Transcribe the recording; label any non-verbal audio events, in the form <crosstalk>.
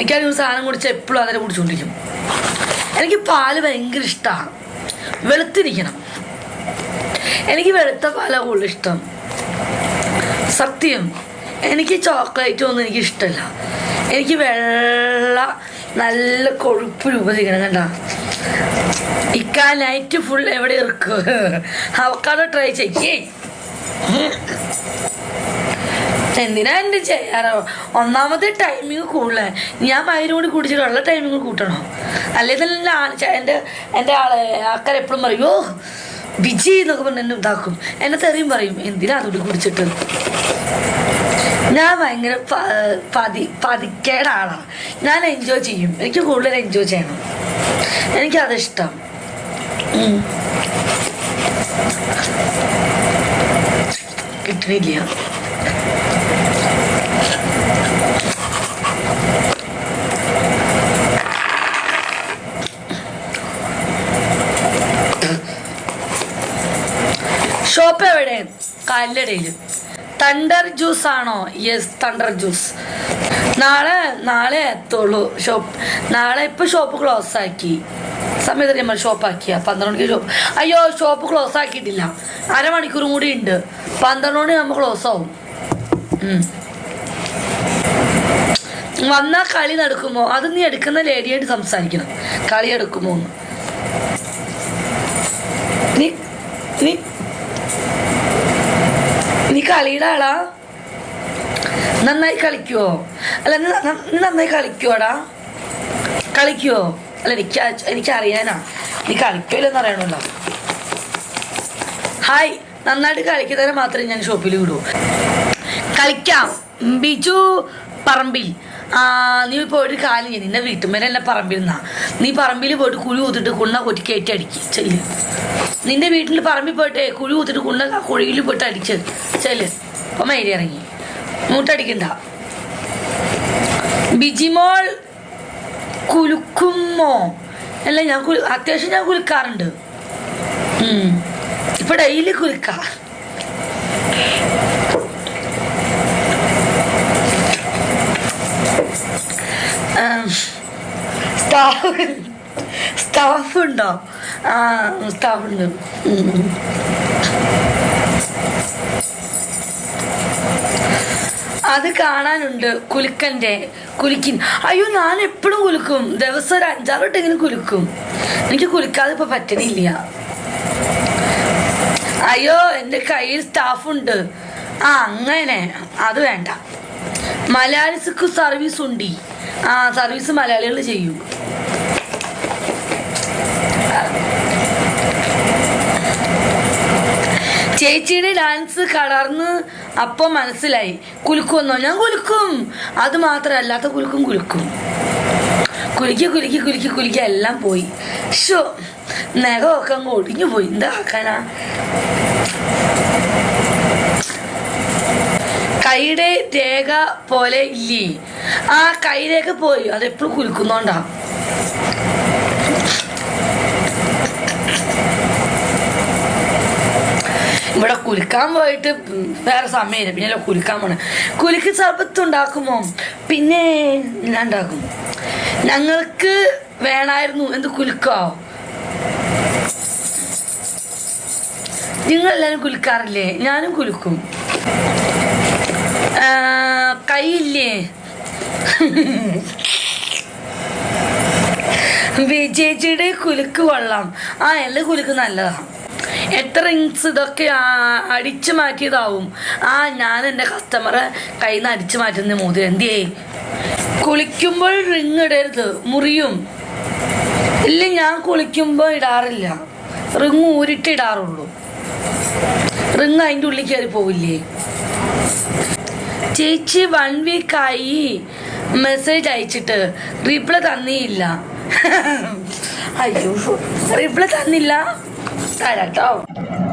എനിക്കതിന് ഒരു സാധനം കുടിച്ച എപ്പോഴും അതിനെ കുടിച്ചുകൊണ്ടിരിക്കും എനിക്ക് പാൽ ഭയങ്കര ഇഷ്ടമാണ് വെളുത്തിരിക്കണം. എനിക്ക് വെളുത്ത പാലാണ് കൂടുതൽ ഇഷ്ടം. സത്യം എനിക്ക് ചോക്ലേറ്റ് ഒന്നും എനിക്ക് ഇഷ്ടമല്ല എനിക്ക് വെള്ള നല്ല കൊഴുപ്പ് രൂപത്തിരിക്കണം കണ്ട. ഇക്കാ നൈറ്റ് ഫുൾ എവിടെ ഇറക്കും അവക്കാതെ ട്രൈ ചെയ്യേ. എന്തിനാ എന്റെ ചെയ്യാറോ? ഒന്നാമത്തെ ടൈമിങ് കൂടുതലെ. ഞാൻ മയിലും കൂടി കുടിച്ചിട്ട് ഉള്ള ടൈമിങ് കൂട്ടണോ. അല്ലെങ്കിൽ തന്നെ എന്റെ ആളെ ആൾക്കാർ എപ്പോഴും പറയും ഓ ബിജി എന്നൊക്കെ പറഞ്ഞ് എന്നെ ഇതാക്കും. എന്നെ തെറിയും പറയും എന്തിനാ അതുകൂടി കുടിച്ചിട്ട്? ഞാൻ ഭയങ്കര പതി പതിക്കേട ആളാണ് ഞാൻ എൻജോയ് ചെയ്യും. എനിക്ക് കൂടുതൽ എൻജോയ് ചെയ്യണം. എനിക്കത് ഇഷ്ടം. ഉം. കിട്ടണില്ല. ഷോപ്പ് എവിടെ? കല്ലടയിൽ തണ്ടർ ജ്യൂസ് ആണോ? യെസ് തണ്ടർ ജ്യൂസ് നാളെ നാളെ എത്തുള്ളൂ ഷോപ്പ് നാളെ ഇപ്പൊ ഷോപ്പ് ക്ലോസ് ആക്കി. സമയത്ത് നമ്മൾ ഷോപ്പ് ആക്കിയ. പന്ത്രണ്ട് മണിക്ക് ഷോപ്പ് അയ്യോ ഷോപ്പ് ക്ലോസ് ആക്കിയിട്ടില്ല. അരമണിക്കൂറും കൂടി ഉണ്ട്. പന്ത്രണ്ട് മണി നമ്മൾ ക്ലോസ് ആവും. വന്നാ കളി നടക്കുമോ? അത് നീ എടുക്കുന്ന ലേഡിയായിട്ട് സംസാരിക്കണം. കളി എടുക്കുമോ നീ നീ കളിയുടെ ആളാ? നന്നായി കളിക്കുവോ? അല്ല നീ നന്നായി കളിക്കുവോടാ? കളിക്കുവോ? അല്ല എനിക്ക് എനിക്കറിയാനാ. നീ കളിക്കുമല്ലെന്ന് അറിയണമല്ലോ ഹായ് നന്നായിട്ട് കളിക്കുന്നവരെ മാത്രമേ ഞാൻ ഷോപ്പിൽ വിടൂ. കളിക്കാം. ബിജു പറമ്പിൽ. നീ നീ പോയിട്ട് കാലം ചെയ്യും നിന്നെ വീട്ടുമേലെ എന്നെ നിന്നാ. നീ പറമ്പിൽ പോയിട്ട് കുഴി ഊത്തിട്ട് കുണ്ണ കൊറ്റി കയറ്റി അടിക്ക് ചെല്ല്. നിന്റെ വീട്ടിൽ പറമ്പിൽ പോയിട്ട് കുഴി ഊത്തിട്ട് കുണ്ണ കുഴിയിൽ പോയിട്ട് അടിച്ച് ചെല്ല്. അപ്പം മൈരി ഇറങ്ങി. മൂട്ടടിക്കണ്ട. ബിജിമോൾ കുലുക്കുമോ? അല്ല ഞാൻ കുലു അത്യാവശ്യം ഞാൻ കുലുക്കാറുണ്ട്. ഇപ്പൊ ഡെയിലി കുലുക്ക സ്റ്റാഫ് സ്റ്റാഫ് ഉണ്ടോ ആ സ്റ്റാഫ് ഉണ്ട് അത് കാണാനുണ്ട് കുലുക്കന്റെ കുലുക്കിൻ അയ്യോ ഞാൻ എപ്പോഴും കുലുക്കും. ദിവസം ഒരു അഞ്ചാറ് ഇങ്ങനെ കുലുക്കും. എനിക്ക് കുലുക്കാതെ ഇപ്പൊ പറ്റണില്ല. അയ്യോ എന്റെ കയ്യിൽ സ്റ്റാഫുണ്ട് ആ അങ്ങനെ. അത് വേണ്ട. മലയാളിക്ക് സർവീസ് ഉണ്ട്. ആ സർവീസ് മലയാളികൾ ചെയ്യും. ചേച്ചിയുടെ ഡാൻസ് കളർന്ന് അപ്പം മനസ്സിലായി. കുലുക്കുമെന്നോ? ഞാൻ കുലുക്കും. അത് മാത്രമല്ലാത്ത കുലുക്കും കുലുക്കും. കുലുക്കി കുലുക്കി കുലുക്കി കുലുക്കി എല്ലാം പോയി. ഷോ നഖമൊക്കെ അങ്ങ് ഒടിഞ്ഞു പോയി എന്താ കൈയുടെ രേഖ പോലെ ഇല്ലേ? ആ കൈരേഖ പോയി. അതെപ്പോഴും കുലുക്കുന്നോണ്ടാ. ഇവിടെ കുലുക്കാൻ പോയിട്ട് വേറെ സമയമില്ല. പിന്നെ കുലുക്കാൻ പോണേ. കുലുക്ക് സർബത്ത് ഉണ്ടാക്കുമോ പിന്നെ ഞാൻ ഉണ്ടാക്കും ഞങ്ങൾക്ക് വേണമായിരുന്നു എന്ത് കുലുക്കോ? നിങ്ങളെല്ലാവരും കുലുക്കാറില്ലേ? ഞാനും കുലുക്കും. കൈയില്ലേ വിജയിച്ചിയുടെ കുലുക്ക് കൊള്ളാം. ആ എല്ലാ കുലുക്ക് നല്ലതാണ് എത്ര റിങ്സ് ഇതൊക്കെ അടിച്ചു മാറ്റിയതാവും. ആ ഞാൻ എന്റെ കസ്റ്റമറെ കയ്യിൽ നിന്ന് അടിച്ചു മാറ്റുന്ന മോതി എന്തിയേ കുളിക്കുമ്പോൾ റിങ് ഇടരുത്. മുറിയും. ഇല്ല ഞാൻ കുളിക്കുമ്പോൾ ഇടാറില്ല. റിങ് ഊരിട്ട് ഇടാറുള്ളൂ. റിങ് അതിന്റെ ഉള്ളിൽ കയറി പോവില്ലേ? ചേച്ചി വൺ വീക്കായി മെസ്സേജ് അയച്ചിട്ട് റിപ്ലൈ തന്നിയില്ല. <laughs> അയ്യോ റിപ്ലൈ തന്നില്ല. തരാട്ടോ.